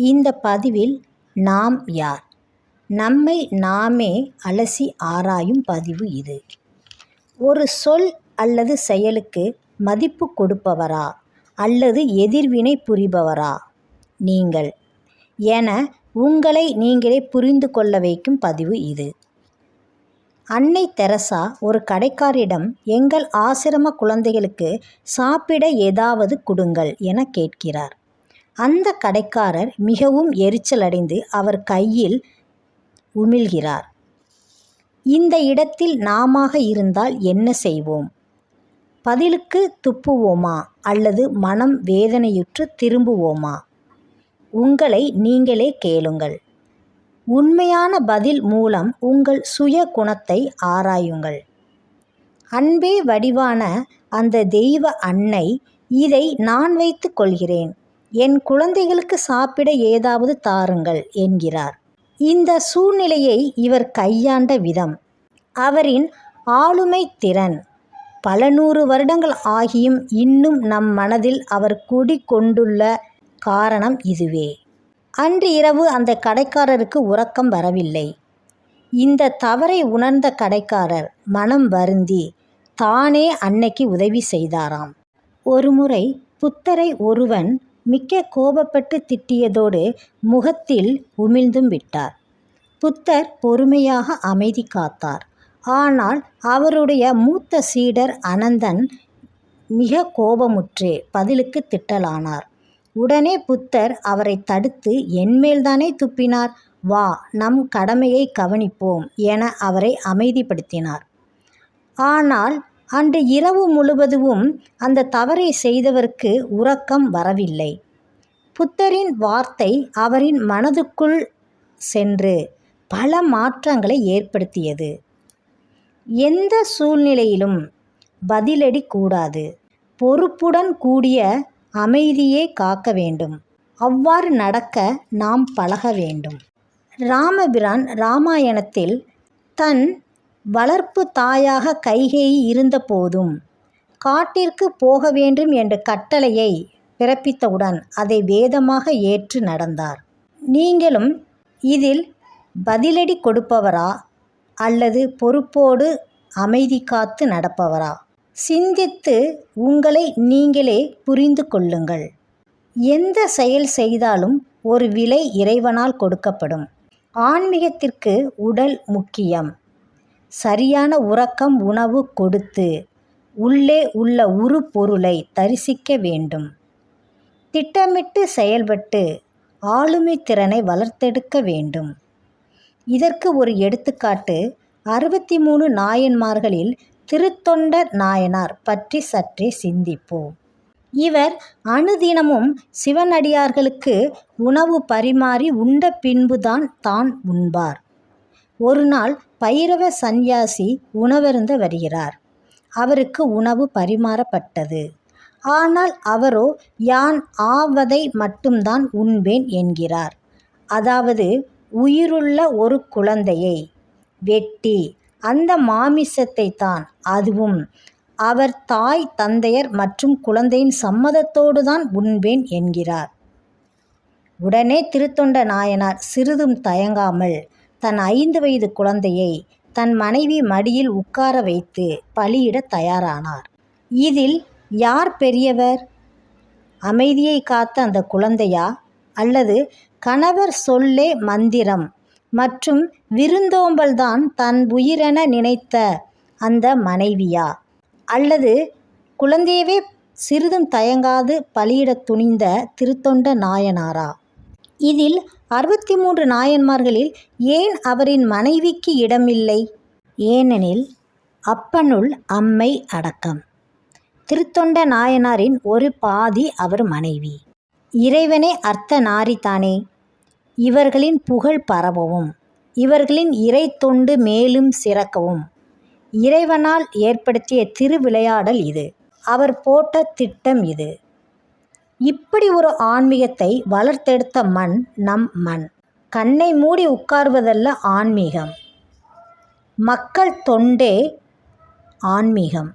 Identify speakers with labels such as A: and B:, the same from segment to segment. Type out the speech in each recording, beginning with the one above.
A: இந்த பதிவில் நாம் யார்? நம்மை நாமே அலசி ஆராயும் பதிவு இது. ஒரு சொல் அல்லது செயலுக்கு மதிப்பு கொடுப்பவரா அல்லது எதிர்வினை புரிபவரா? நீங்கள். என உங்களை நீங்களே புரிந்து கொள்ள வைக்கும் பதிவு இது. அன்னை தெரசா ஒரு கடைக்காரிடம் எங்கள் ஆசிரம குழந்தைகளுக்கு சாப்பிட ஏதாவது கொடுங்கள் என கேட்கிறார். அந்த கடைக்காரர் மிகவும் எரிச்சலடைந்து அவர் கையில் உமிழ்கிறார். இந்த இடத்தில் நாமாக இருந்தால் என்ன செய்வோம்? பதிலுக்கு துப்புவோமா? அல்லது மனம் வேதனையுற்று திரும்புவோமா? உங்களை நீங்களே கேளுங்கள். உண்மையான பதில் மூலம் உங்கள் சுய குணத்தை ஆராயுங்கள். அன்பே வடிவான அந்த தெய்வ அன்னை இதை நான் வைத்துக் கொள்கிறேன். என் குழந்தைகளுக்கு சாப்பிட ஏதாவது தாருங்கள் என்கிறார். இந்த சூழ்நிலையை இவர் கையாண்ட விதம். அவரின் ஆளுமை திறன் பல நூறு வருடங்கள் ஆகியும் இன்னும் நம் மனதில் அவர் குடி கொண்டுள்ள காரணம் இதுவே. அன்று இரவு அந்த கடைக்காரருக்கு உறக்கம் வரவில்லை. இந்த தவறை உணர்ந்த கடைக்காரர் மனம் வருந்தி தானே அன்னைக்கு உதவி செய்தாராம். ஒருமுறை புத்தரை ஒருவன் மிக்க கோபப்பட்டு திட்டியதோடு முகத்தில் உமிழ்ந்தும் விட்டார். புத்தர் பொறுமையாக அமைதி காத்தார். ஆனால் அவருடைய மூத்த சீடர் அனந்தன் மிக கோபமுற்றே பதிலுக்கு திட்டலானார். உடனே புத்தர் அவரை தடுத்து என்மேல்தானே துப்பினார்? வா நம் கடமையை கவனிப்போம் என அவரை அமைதிப்படுத்தினார். ஆனால் அன்று இரவு முழுவதும் அந்த தவறை செய்தவருக்கு உறக்கம் வரவில்லை. புத்தரின் வார்த்தை அவரின் மனதுக்குள் சென்று பல மாற்றங்களை ஏற்படுத்தியது. எந்த சூழ்நிலையிலும் பதிலடி கூடாது. பொறுப்புடன் கூடிய அமைதியே காக்க வேண்டும். அவ்வாறு நடக்க நாம் பழக வேண்டும். ராமபிரான் ராமாயணத்தில் தன் வளர்ப்பு தாயாக கைகேயி இருந்தபோதும் காட்டிற்கு போக வேண்டும் என்ற கட்டளையை பிறப்பித்தவுடன் அதை வேதமாக ஏற்று நடந்தார். நீங்களும் இதில் பதிலடி கொடுப்பவரா அல்லது பொறுப்போடு அமைதி காத்து நடப்பவரா? சிந்தித்து உங்களை நீங்களே புரிந்து கொள்ளுங்கள். எந்த செயல் செய்தாலும் ஒரு விலை இறைவனால் கொடுக்கப்படும். ஆன்மீகத்திற்கு உடல் முக்கியம். சரியான உறக்கம் உணவு கொடுத்து உள்ளே உள்ள உரு பொருளை தரிசிக்க வேண்டும். திட்டமிட்டு செயல்பட்டு ஆளுமை திறனை வளர்த்தெடுக்க வேண்டும். இதற்கு ஒரு எடுத்துக்காட்டு அறுபத்தி மூணு நாயன்மார்களில் திருத்தொண்டர் நாயனார் பற்றி சற்றே சிந்திப்போம். இவர் அனுதினமும் சிவனடியார்களுக்கு உணவு பரிமாறி உண்ட பின்புதான் தான் உண்பார். ஒரு நாள் பைரவ சந்நியாசி உணவருந்த வருகிறார். அவருக்கு உணவு பரிமாறப்பட்டது. ஆனால் அவரோ யான் ஆவதை மட்டும்தான் உண்பேன் என்கிறார். அதாவது உயிருள்ள ஒரு குழந்தையை. வெட்டி அந்த மாமிசத்தை தான் அதுவும் அவர் தாய் தந்தையர் மற்றும் குழந்தையின் சம்மதத்தோடு தான் உண்பேன் என்கிறார். உடனே திருத்தொண்ட நாயனார் சிறிதும் தயங்காமல் தன் ஐந்து வயது குழந்தையை தன் மனைவி மடியில் உட்கார வைத்து பலியிட தயாரானார். இதில் யார் பெரியவர்? அமைதியை காத்த அந்த குழந்தையா? அல்லது கணவர் சொல்லே மந்திரம் மற்றும் விருந்தோம்பல்தான் தன் உயிரென நினைத்த அந்த மனைவியா? அல்லது குழந்தையவே சிறிதும் தயங்காது பலியிடத் துணிந்த திருத்தொண்ட நாயனாரா? இதில் அறுபத்தி மூன்று நாயன்மார்களில் ஏன் அவரின் மனைவிக்கு இடமில்லை? ஏனெனில் அப்பனுள் அம்மை அடக்கம். திருத்தொண்ட நாயனாரின் ஒரு பாதி அவர் மனைவி. இறைவனே அர்த்த நாரிதானே? இவர்களின் புகழ் பரவவும் இவர்களின் இறை தொண்டு மேலும் சிறக்கவும். இறைவனால் ஏற்படுத்திய திருவிளையாடல் இது. அவர் போட்ட திட்டம் இது. இப்படி ஒரு ஆன்மீகத்தை வளர்த்தெடுத்த மண் நம் மண். கண்ணை மூடி உட்கார்வதல்ல ஆன்மீகம். மக்கள் தொண்டே ஆன்மீகம்.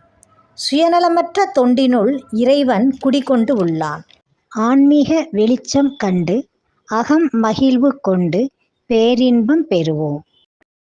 A: சுயநலமற்ற தொண்டினுள் இறைவன் குடிகொண்டு உள்ளான். ஆன்மீக வெளிச்சம் கண்டு அகம் மகிழ்வு கொண்டு பேரின்பம் பெறுவோம்.